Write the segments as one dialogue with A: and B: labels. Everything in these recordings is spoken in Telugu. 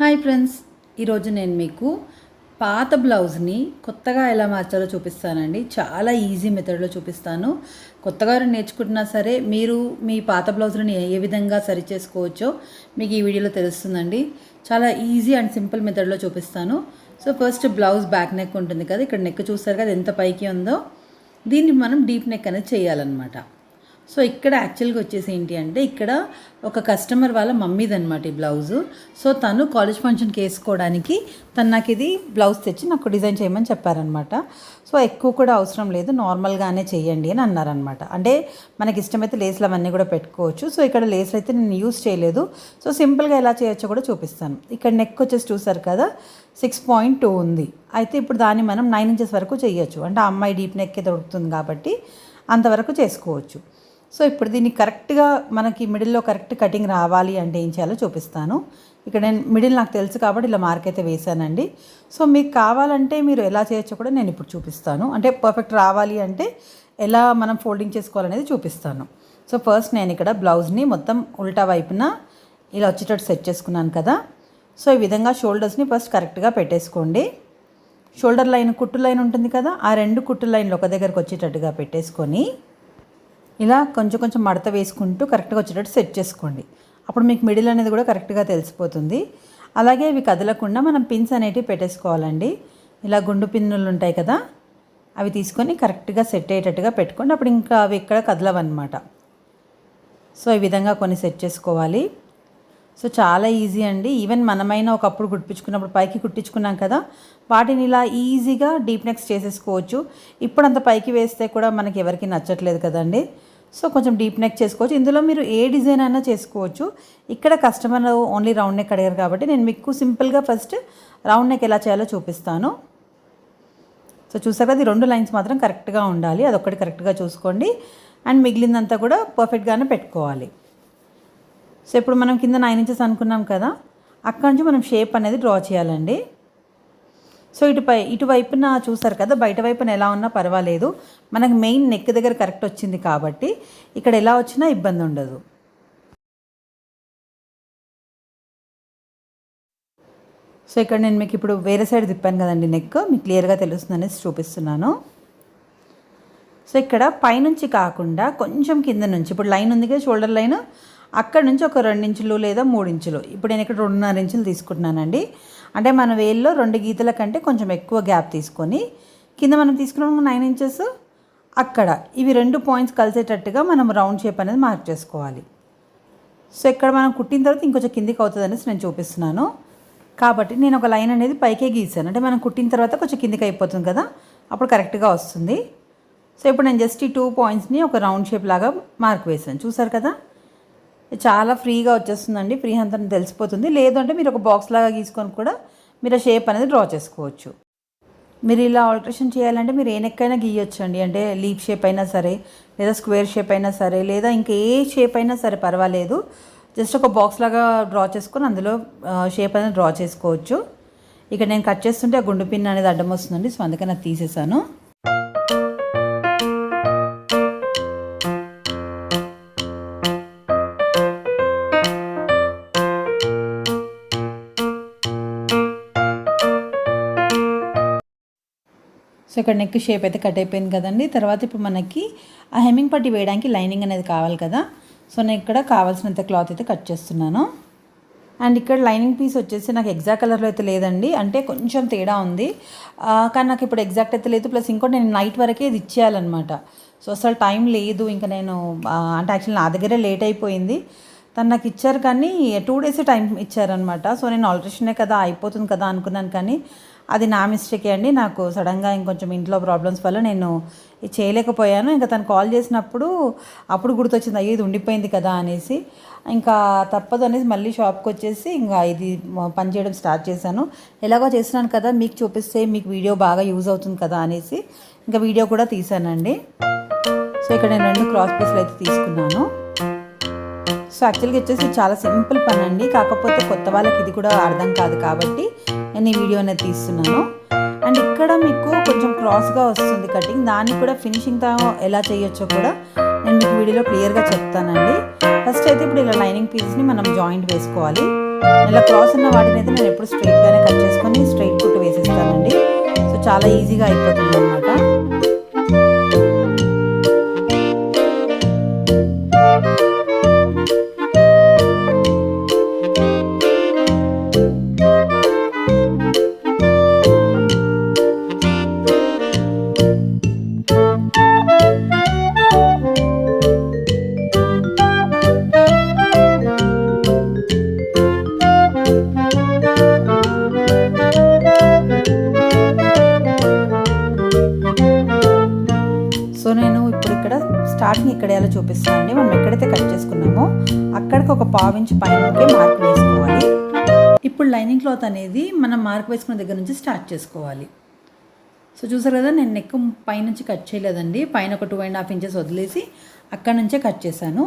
A: హాయ్ ఫ్రెండ్స్ ఈరోజు నేను మీకు పాత బ్లౌజ్ని కొత్తగా ఎలా మార్చాలో చూపిస్తానండి. చాలా ఈజీ మెథడ్లో చూపిస్తాను. కొత్తగా నేర్చుకుంటున్నా సరే మీరు మీ పాత బ్లౌజ్ని ఏ ఏ విధంగా సరి చేసుకోవచ్చో మీకు ఈ వీడియోలో తెలుస్తుందండి. చాలా ఈజీ అండ్ సింపుల్ మెథడ్లో చూపిస్తాను. So first blouse back neck ఉంటుంది కదా ఇక్కడ నెక్ చూస్తారు కదా ఎంత పైకి ఉందో. దీన్ని మనం డీప్ నెక్ అనేది చేయాలన్నమాట. సో ఇక్కడ యాక్చువల్గా వచ్చేసి ఏంటి అంటే ఇక్కడ ఒక కస్టమర్ వాళ్ళ మమ్మీది అనమాట ఈ బ్లౌజు సో తను కాలేజ్ ఫంక్షన్కి వేసుకోవడానికి తను నాకు ఇది బ్లౌజ్ తెచ్చి నాకు డిజైన్ చేయమని చెప్పారనమాట సో ఎక్కువ కూడా అవసరం లేదు నార్మల్గానే చేయండి అని అన్నారనమాట అంటే మనకి ఇష్టమైతే లేస్లు అవన్నీ కూడా పెట్టుకోవచ్చు. సో ఇక్కడ లేస్లు అయితే నేను యూస్ చేయలేదు. సో సింపుల్గా ఎలా చేయొచ్చో కూడా చూపిస్తాను. ఇక్కడ నెక్ వచ్చేసి చూసారు కదా సిక్స్ పాయింట్ టూ ఉంది. అయితే ఇప్పుడు దాన్ని మనం నైన్ ఇంచెస్ వరకు చేయొచ్చు. అంటే అమ్మాయి డీప్ నెక్కే దొరుకుతుంది కాబట్టి అంతవరకు చేసుకోవచ్చు. సో ఇప్పుడు దీన్ని కరెక్ట్గా మనకి మిడిల్లో కరెక్ట్ కటింగ్ రావాలి అంటే ఏం చేయాలో చూపిస్తాను. ఇక్కడ నేను మిడిల్ నాకు తెలుసు కాబట్టి ఇలా మార్క్ అయితే వేసానండి సో మీకు కావాలంటే మీరు ఎలా చేయొచ్చో కూడా నేను ఇప్పుడు చూపిస్తాను. అంటే పర్ఫెక్ట్ రావాలి అంటే ఎలా మనం ఫోల్డింగ్ చేసుకోవాలనేది చూపిస్తాను. సో ఫస్ట్ నేను ఇక్కడ బ్లౌజ్ని మొత్తం ఉల్టా వైపున ఇలా వచ్చేటట్టు సెట్ చేసుకున్నాను కదా. సో ఈ విధంగా షోల్డర్స్ని ఫస్ట్ కరెక్ట్గా పెట్టేసుకోండి. షోల్డర్ లైన్ కుట్టు లైన్ ఉంటుంది కదా ఆ రెండు కుట్టు లైన్లు ఒక దగ్గరకు వచ్చేటట్టుగా పెట్టేసుకొని ఇలా కొంచెం కొంచెం మడత వేసుకుంటూ కరెక్ట్గా వచ్చేటట్టు సెట్ చేసుకోండి. అప్పుడు మీకు మిడిల్ అనేది కూడా కరెక్ట్గా తెలిసిపోతుంది. అలాగే ఇవి కదలకుండా మనం పిన్స్ అనేటివి పెట్టేసుకోవాలండి. ఇలా గుండు పిన్నులు ఉంటాయి కదా అవి తీసుకొని కరెక్ట్గా సెట్ అయ్యేటట్టుగా పెట్టుకోండి. అప్పుడు ఇంకా అవి ఇక్కడ కదలవన్నమాట. సో ఈ విధంగా కొన్ని సెట్ చేసుకోవాలి. సో చాలా ఈజీ అండి. ఈవెన్ మనమైనా ఒకప్పుడు కుట్టించుకున్నప్పుడు పైకి కుట్టించుకున్నాం కదా వాటిని ఇలా ఈజీగా డీప్ నెక్స్ చేసేసుకోవచ్చు. ఇప్పుడు అంత పైకి వేస్తే కూడా మనకి ఎవరికి నచ్చట్లేదు కదండి. సో కొంచెం డీప్ నెక్ చేసుకోవచ్చు. ఇందులో మీరు ఏ డిజైన్ అయినా చేసుకోవచ్చు. ఇక్కడ కస్టమర్ ఓన్లీ రౌండ్ నెక్ అడిగారు కాబట్టి నేను మీకు సింపుల్గా ఫస్ట్ రౌండ్ నెక్ ఎలా చేయాలో చూపిస్తాను. సో చూసారు కదా రెండు లైన్స్ మాత్రం కరెక్ట్గా ఉండాలి. అదొక్కటి కరెక్ట్గా చూసుకోండి. అండ్ మిగిలిందంతా కూడా పర్ఫెక్ట్గానే పెట్టుకోవాలి. సో ఇప్పుడు మనం కింద నైన్ ఇంచెస్ అనుకున్నాం కదా అక్కడి నుంచి మనం షేప్ అనేది డ్రా చేయాలండి. సో ఇటుపై ఇటువైపున చూసారు కదా బయట వైపున ఎలా ఉన్నా పర్వాలేదు. మనకు మెయిన్ నెక్ దగ్గర కరెక్ట్ వచ్చింది కాబట్టి ఇక్కడ ఎలా వచ్చినా ఇబ్బంది ఉండదు. సో ఇక్కడ నేను మీకు ఇప్పుడు వేరే సైడ్ తిప్పాను కదండి నెక్ మీకు క్లియర్గా తెలుస్తుంది చూపిస్తున్నాను. సో ఇక్కడ పైనుంచి కాకుండా కొంచెం కింద నుంచి ఇప్పుడు లైన్ ఉంది కదా షోల్డర్ లైన్ అక్కడ నుంచి ఒక రెండు ఇంచులు లేదా మూడు ఇంచులు ఇప్పుడు నేను ఇక్కడ రెండున్నర ఇంచులు తీసుకుంటున్నానండి. అంటే మన వేల్లో రెండు గీతల కంటే కొంచెం ఎక్కువ గ్యాప్ తీసుకొని కింద మనం తీసుకున్నాం నైన్ ఇంచెస్ అక్కడ ఇవి రెండు పాయింట్స్ కలిసేటట్టుగా మనం రౌండ్ షేప్ అనేది మార్క్ చేసుకోవాలి. సో ఇక్కడ మనం కుట్టిన తర్వాత ఇంకొంచెం కిందికి అవుతుంది అనేసి నేను చూపిస్తున్నాను. కాబట్టి నేను ఒక లైన్ అనేది పైకే గీసాను. అంటే మనం కుట్టిన తర్వాత కొంచెం కిందికి అయిపోతుంది కదా అప్పుడు కరెక్ట్గా వస్తుంది. సో ఇప్పుడు నేను జస్ట్ ఈ టూ పాయింట్స్ని ఒక రౌండ్ షేప్ లాగా మార్క్ వేసాను చూసారు కదా? చాలా ఫ్రీగా వచ్చేస్తుందండి. ఫ్రీ అంతా తెలిసిపోతుంది. లేదంటే మీరు ఒక బాక్స్ లాగా గీసుకొని కూడా మీరు ఆ షేప్ అనేది డ్రా చేసుకోవచ్చు. మీరు ఇలా ఆల్ట్రేషన్ చేయాలంటే మీరు ఏ నెక్కైనా అండి అంటే లీప్ షేప్ అయినా సరే లేదా స్క్వేర్ షేప్ అయినా సరే లేదా ఇంకా ఏ షేప్ అయినా సరే పర్వాలేదు. జస్ట్ ఒక బాక్స్ లాగా డ్రా చేసుకొని అందులో షేప్ అనేది డ్రా చేసుకోవచ్చు. ఇక నేను కట్ చేస్తుంటే ఆ గుండు పిన్ అనేది అడ్డం వస్తుందండి. సో అందుకని అది తీసేసాను. సో ఇక్కడ నెక్ షేప్ అయితే కట్ అయిపోయింది కదండి. తర్వాత ఇప్పుడు మనకి ఆ హెమ్మింగ్ పట్టి వేయడానికి లైనింగ్ అనేది కావాలి కదా. సో నేను ఇక్కడ కావాల్సినంత క్లాత్ అయితే కట్ చేస్తున్నాను. అండ్ ఇక్కడ లైనింగ్ పీస్ వచ్చేసి నాకు ఎగ్జాక్ట్ కలర్లో అయితే లేదండి. అంటే కొంచెం తేడా ఉంది. కానీ నాకు ఇప్పుడు ఎగ్జాక్ట్ అయితే లేదు. ప్లస్ ఇంకోటి నేను నైట్ వరకే ఇది ఇచ్చేయాలన్నమాట. సో అసలు టైం లేదు. ఇంకా నేను అంటే యాక్చువల్లీ నా దగ్గరే లేట్ అయిపోయింది. తను నాకు ఇచ్చారు కానీ టూ డేస్ టైం ఇచ్చారనమాట సో నేను ఆల్రెడీనే కదా అయిపోతుంది కదా అనుకున్నాను కానీ అది నా మిస్టేకే అండి. నాకు సడన్గా ఇంకొంచెం ఇంట్లో ప్రాబ్లమ్స్ వల్ల నేను ఇది చేయలేకపోయాను. ఇంకా తను కాల్ చేసినప్పుడు అప్పుడు గుర్తొచ్చింది అయ్యో ఇది ఉండిపోయింది కదా అనేసి. ఇంకా తప్పదు అనేసి మళ్ళీ షాప్కి వచ్చేసి ఇంకా ఇది పనిచేయడం స్టార్ట్ చేశాను. ఎలాగో చేస్తున్నాను కదా మీకు చూపిస్తే మీకు వీడియో బాగా యూజ్ అవుతుంది కదా అనేసి ఇంకా వీడియో కూడా తీసానండి సో ఇక్కడ నేను రెండు క్రాస్ పీస్లు అయితే తీసుకున్నాను. సో యాక్చువల్గా వచ్చేసి చాలా సింపుల్ పని అండి కాకపోతే కొత్త వాళ్ళకి ఇది కూడా అర్థం కాదు కాబట్టి నేను ఈ వీడియో అనేది తీస్తున్నాను. అండ్ ఇక్కడ మీకు కొంచెం క్రాస్గా వస్తుంది కటింగ్ దాన్ని కూడా ఫినిషింగ్తో ఎలా చేయొచ్చో కూడా నేను మీకు వీడియోలో క్లియర్గా చెప్తానండి. ఫస్ట్ అయితే ఇప్పుడు ఇలా లైనింగ్ పీస్ని మనం జాయింట్ వేసుకోవాలి. ఇలా క్రాస్ ఉన్న వాటిని అయితే నేను ఎప్పుడు స్ట్రైట్గానే కట్ చేసుకొని స్ట్రైట్ కుట్టు వేసేస్తానండి. సో చాలా ఈజీగా అయిపోతుంది అనమాట స్టార్టింగ్ ఇక్కడ ఎలా చూపిస్తామండి మనం ఎక్కడైతే కట్ చేసుకున్నామో అక్కడికి ఒక పావించి పైన మార్క్ వేసుకోవాలి. ఇప్పుడు లైనింగ్ క్లాత్ అనేది మనం మార్క్ వేసుకున్న దగ్గర నుంచి స్టార్ట్ చేసుకోవాలి. సో చూసారు కదా నేను నెక్ పైనుంచి కట్ చేయలేదండి. పైన ఒక టూ అండ్ హాఫ్ ఇంచెస్ వదిలేసి అక్కడ నుంచే కట్ చేశాను.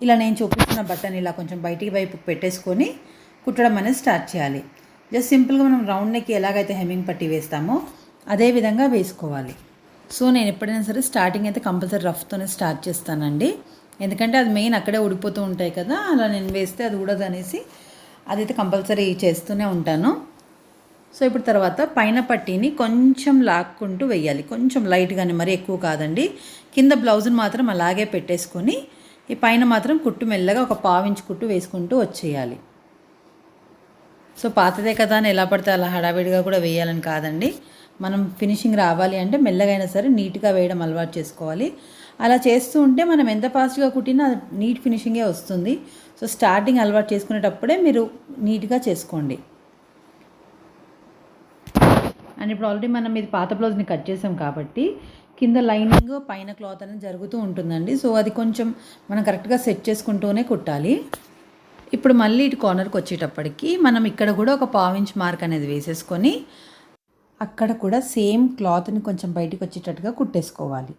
A: ఇలా నేను చూపిస్తున్న బట్టన్ ఇలా కొంచెం బయటికి వైపు పెట్టేసుకొని కుట్టడం అనేది స్టార్ట్ చేయాలి. జస్ట్ సింపుల్గా మనం రౌండ్ నెక్ ఎలాగైతే హెమ్మింగ్ పట్టి వేస్తామో అదే విధంగా వేసుకోవాలి. సో నేను ఎప్పుడైనా సరే స్టార్టింగ్ అయితే కంపల్సరీ రఫ్తోనే స్టార్ట్ చేస్తానండి. ఎందుకంటే అది మెయిన్ అక్కడే ఉడిపోతూ ఉంటాయి కదా అలా నేను వేస్తే అది ఉడదు అనేసి అదైతే కంపల్సరీ చేస్తూనే ఉంటాను. సో ఇప్పుడు తర్వాత పైన పట్టీని కొంచెం లాక్కుంటూ వెయ్యాలి కొంచెం లైట్గానే మరీ ఎక్కువ కాదండి. కింద బ్లౌజ్ని మాత్రం అలాగే పెట్టేసుకొని ఈ పైన మాత్రం కుట్టు మెల్లగా ఒక పావించి కుట్టు వేసుకుంటూ వచ్చేయాలి. సో పాతదే కదా అని ఎలా పడితే అలా హడావిడిగా కూడా వేయాలని కాదండి. మనం ఫినిషింగ్ రావాలి అంటే మెల్లగైనా సరే నీట్గా వేయడం అలవాటు చేసుకోవాలి. అలా చేస్తూ ఉంటే మనం ఎంత ఫాస్ట్గా కుట్టినా అది నీట్ ఫినిషింగే వస్తుంది. సో స్టార్టింగ్ అలవాటు చేసుకునేటప్పుడే మీరు నీట్గా చేసుకోండి. అండ్ ఇప్పుడు ఆల్రెడీ మనం ఇది పాత బ్లౌజ్ని కట్ చేసాం కాబట్టి కింద లైనింగ్ పైన క్లాత్ అనేది జరుగుతూ ఉంటుందండి. సో అది కొంచెం మనం కరెక్ట్గా సెట్ చేసుకుంటూనే కుట్టాలి. ఇప్పుడు మళ్ళీ ఇటు కార్నర్కి వచ్చేటప్పటికి మనం ఇక్కడ కూడా ఒక పావించ్ మార్క్ అనేది వేసేసుకొని అక్కడ కూడా సేమ్ క్లాత్ని కొంచెం బయటకు వచ్చేటట్టుగా కుట్టేసుకోవాలి.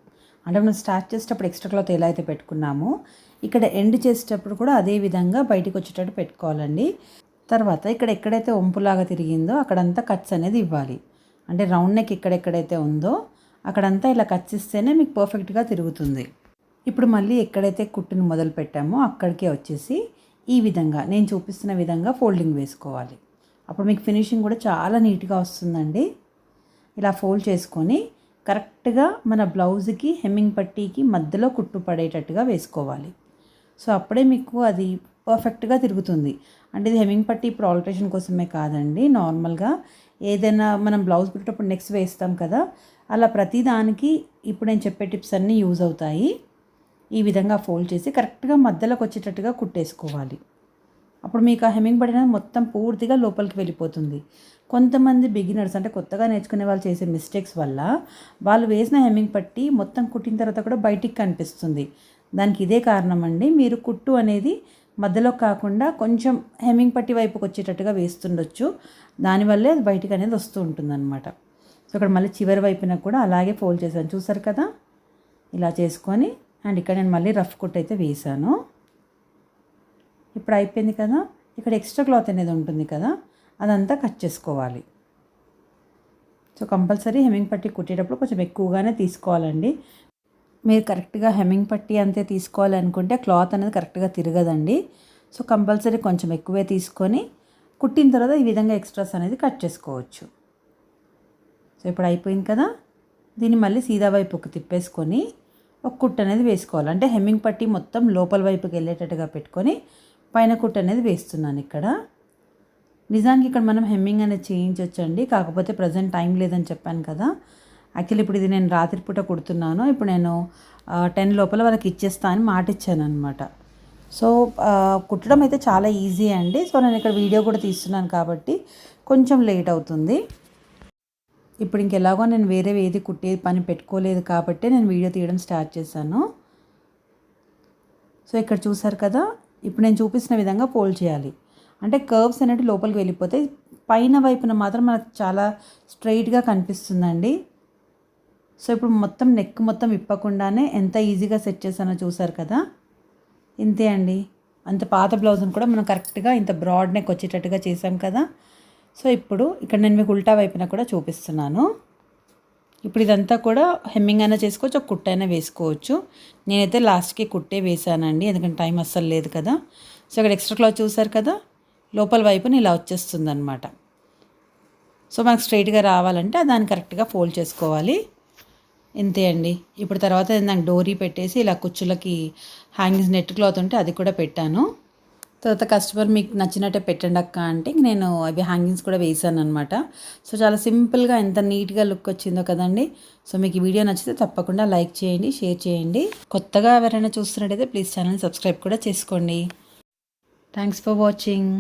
A: అంటే మనం స్టార్ట్ చేసేటప్పుడు ఎక్స్ట్రా క్లాత్ ఎలా అయితే పెట్టుకున్నామో ఇక్కడ ఎండ్ చేసేటప్పుడు కూడా అదే విధంగా బయటికి వచ్చేటట్టు పెట్టుకోవాలండి. తర్వాత ఇక్కడ ఎక్కడైతే ఒంపులాగా తిరిగిందో అక్కడంతా కట్స్ అనేది ఇవ్వాలి. అంటే రౌండ్ నెక్ ఎక్కడెక్కడైతే ఉందో అక్కడంతా ఇలా కట్స్ ఇస్తేనే మీకు పర్ఫెక్ట్గా తిరుగుతుంది. ఇప్పుడు మళ్ళీ ఎక్కడైతే కుట్టుని మొదలు పెట్టామో అక్కడికే వచ్చేసి ఈ విధంగా నేను చూపిస్తున్న విధంగా ఫోల్డింగ్ వేసుకోవాలి. అప్పుడు మీకు ఫినిషింగ్ కూడా చాలా నీట్గా వస్తుందండి. ఇలా ఫోల్డ్ చేసుకొని కరెక్ట్గా మన బ్లౌజ్కి హెమ్మింగ్ పట్టీకి మధ్యలో కుట్టు పడేటట్టుగా వేసుకోవాలి. సో అప్పుడే మీకు అది పర్ఫెక్ట్గా తిరుగుతుంది. అంటే ఇది హెమ్మింగ్ పట్టీ ఇప్పుడు ఆల్టరేషన్ కోసమే కాదండి. నార్మల్గా ఏదైనా మనం బ్లౌజ్ కుట్టేటప్పుడు నెక్స్ట్ వేస్తాం కదా అలా ప్రతిదానికి ఇప్పుడు నేను చెప్పే టిప్స్ అన్నీ యూజ్ అవుతాయి. ఈ విధంగా ఫోల్డ్ చేసి కరెక్ట్గా మధ్యలోకి వచ్చేటట్టుగా కుట్టేసుకోవాలి. అప్పుడు మీకు ఆ హెమ్మింగ్ పడిన మొత్తం పూర్తిగా లోపలికి వెళ్ళిపోతుంది. కొంతమంది బిగినర్స్ అంటే కొత్తగా నేర్చుకునే వాళ్ళు చేసే మిస్టేక్స్ వల్ల వాళ్ళు వేసిన హెమ్మింగ్ పట్టి మొత్తం కుట్టిన తర్వాత కూడా బయటికి కనిపిస్తుంది. దానికి ఇదే కారణం అండి మీరు కుట్టు అనేది మధ్యలో కాకుండా కొంచెం హెమ్మింగ్ పట్టి వైపుకి వచ్చేటట్టుగా వేస్తుండొచ్చు. దానివల్లే అది బయటికి అనేది వస్తూ ఉంటుందన్నమాట. సో ఇక్కడ మళ్ళీ చివరి వైపున కూడా అలాగే ఫోల్డ్ చేశాను. చూసారు కదా? ఇలా చేసుకొని అండ్ ఇక్కడ నేను మళ్ళీ రఫ్ కుట్ అయితే వేసాను ఇప్పుడు అయిపోయింది కదా? ఇక్కడ ఎక్స్ట్రా క్లాత్ అనేది ఉంటుంది కదా? అదంతా కట్ చేసుకోవాలి. సో కంపల్సరీ హెమ్మింగ్ పట్టి కుట్టేటప్పుడు కొంచెం ఎక్కువగానే తీసుకోవాలండి. మీరు కరెక్ట్గా హెమ్మింగ్ పట్టి అంతే తీసుకోవాలనుకుంటే క్లాత్ అనేది కరెక్ట్గా తిరగదండి. సో కంపల్సరీ కొంచెం ఎక్కువే తీసుకొని కుట్టిన తర్వాత ఈ విధంగా ఎక్స్ట్రాస్ అనేది కట్ చేసుకోవచ్చు. సో ఇప్పుడు అయిపోయింది కదా? దీన్ని మళ్ళీ సీదా వైపుకి తిప్పేసుకొని ఒక కుట్టు అనేది వేసుకోవాలి. అంటే హెమ్మింగ్ పట్టి మొత్తం లోపల వైపుకి వెళ్ళేటట్టుగా పెట్టుకొని పైన కుట్టు అనేది వేస్తున్నాను ఇక్కడ. నిజానికి ఇక్కడ మనం హెమ్మింగ్ అనేది చేయించవచ్చండి కాకపోతే ప్రజెంట్ టైం లేదని చెప్పాను కదా. యాక్చువల్లీ ఇప్పుడు ఇది నేను రాత్రిపూట కుడుతున్నాను. ఇప్పుడు నేను టెన్ లోపల వాళ్ళకి ఇచ్చేస్తా అని మాట ఇచ్చాను అనమాట సో కుట్టడం అయితే చాలా ఈజీ అండి. సో నేను ఇక్కడ వీడియో కూడా తీస్తున్నాను కాబట్టి కొంచెం లేట్ అవుతుంది. ఇప్పుడు ఇంకెలాగో నేను వేరే ఏది కుట్టే పని పెట్టుకోలేదు కాబట్టి నేను వీడియో తీయడం స్టార్ట్ చేశాను. సో ఇక్కడ చూసారు కదా ఇప్పుడు నేను చూపిస్తున్న విధంగా ఫోల్డ్ చేయాలి. అంటే కర్వ్స్ అనేవి లోపలికి వెళ్ళిపోతే పైన వైపున మాత్రం మనకు చాలా స్ట్రైట్గా కనిపిస్తుందండి. సో ఇప్పుడు మొత్తం నెక్ మొత్తం ఇప్పకుండానే ఎంత ఈజీగా సెట్ చేశానో చూసారు కదా. ఇంతే అండి. అంత పాత బ్లౌజ్ని కూడా మనం కరెక్ట్గా ఇంత బ్రాడ్ నెక్ వచ్చేటట్టుగా చేసాం కదా. సో ఇప్పుడు ఇక్కడ నేను మీకు ఉల్టా వైపున కూడా చూపిస్తున్నాను. ఇప్పుడు ఇదంతా కూడా హెమ్మింగ్ అయినా చేసుకోవచ్చు ఒక కుట్ట అయినా వేసుకోవచ్చు. నేనైతే లాస్ట్కి కుట్టే వేసానండి ఎందుకంటే టైం అస్సలు లేదు కదా. సో ఇక్కడ ఎక్స్ట్రా క్లాత్ చూసారు కదా? లోపల వైపున ఇలా వచ్చేస్తుంది అనమాట సో మనకు స్ట్రైట్గా రావాలంటే దాన్ని కరెక్ట్గా ఫోల్డ్ చేసుకోవాలి. ఇంతే అండి. ఇప్పుడు తర్వాత నాకు డోరీ పెట్టేసి ఇలా కుచ్చులకి హ్యాంగింగ్స్ నెట్ క్లాత్ ఉంటే అది కూడా పెట్టాను. తర్వాత కస్టమర్ మీకు నచ్చినట్టే పెట్టండి అక్క అంటే ఇంక నేను అవి హ్యాంగింగ్స్ కూడా వేసాను అనమాట సో చాలా సింపుల్గా ఎంత నీట్గా లుక్ వచ్చిందో కదండి. సో మీకు ఈ వీడియో నచ్చితే తప్పకుండా లైక్ చేయండి షేర్ చేయండి. కొత్తగా ఎవరైనా చూస్తున్నట్టయితే ప్లీజ్ ఛానల్ సబ్స్క్రైబ్ కూడా చేసుకోండి. Thanks for watching.